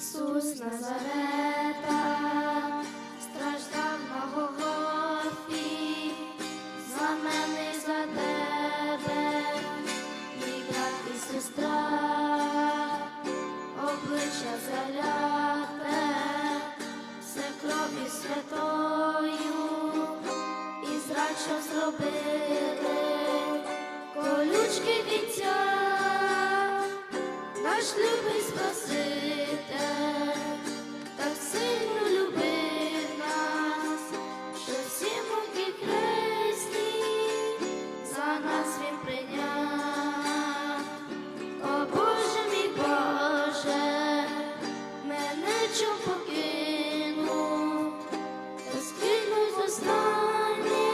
Ісус Назарета, страждав на Голгофі, за мене і за тебе, мій брат і сестра, обличчя заляте, все кров'ю святою, і зрад, що зробили, колючки віття наш любий так сильно любив нас, що всі муки за нас він прийняв. О Боже мій Боже, мене чом покинув, останнє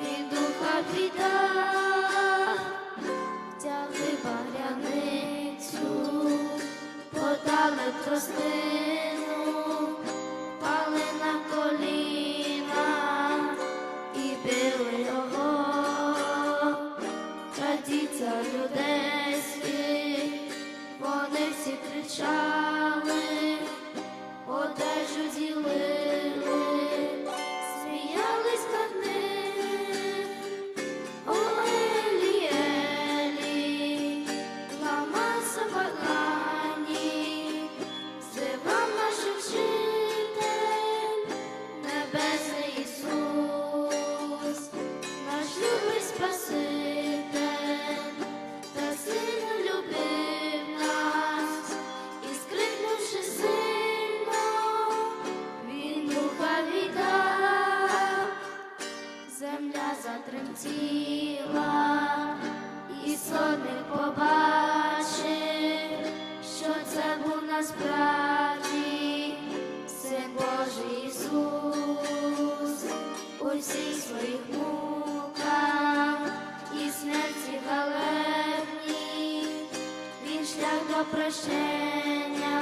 від духа віддав. Тростину, пали на коліна і били його, крадіться людей вони всі кричали, Земля затремтіла, і сонник побачив, що це був насправді Син Божий Ісус. У всіх своїх муках і смерті галебній, він шлях до прощення,